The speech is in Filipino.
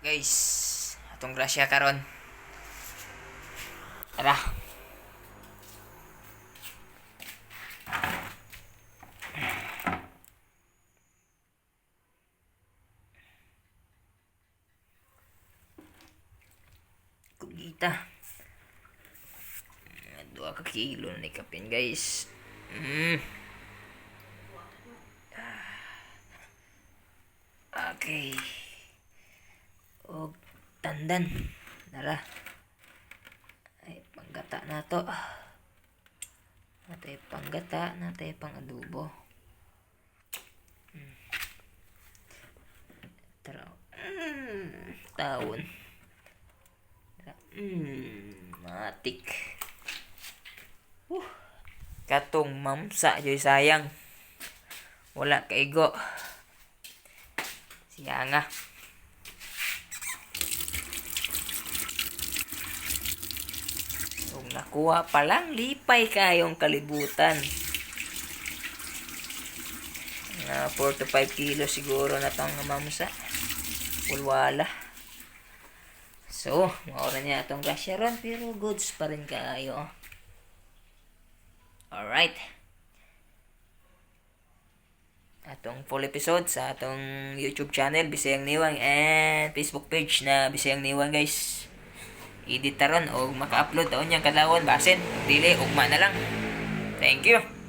Guys, atong grasya karon. Tara. Kugita. Dua ka kilo na kapin guys. Mm. Okay. Tandan. Nara. Ay, panggata na to. Natay panggata, natay pang adobo. Mm. Tara. Mm, taon. Tara. Mm, matik. Uh, katong mamsa joy sayang. Wala kaigo. Siya nga. Nakuha pa lang, lipay kayong kalibutan. Na 4 to 5 kilo siguro na tong mamsa. Pulwala. So, maura niya itong gasya pero goods pa rin kayo. Alright. Atong full episode sa atong YouTube channel, Bisayang Niwang, and Facebook page na Bisayang Niwang, guys. Edit taron o maka-upload taon niyang kadawon, basin. Dili, ugma na lang. Thank you.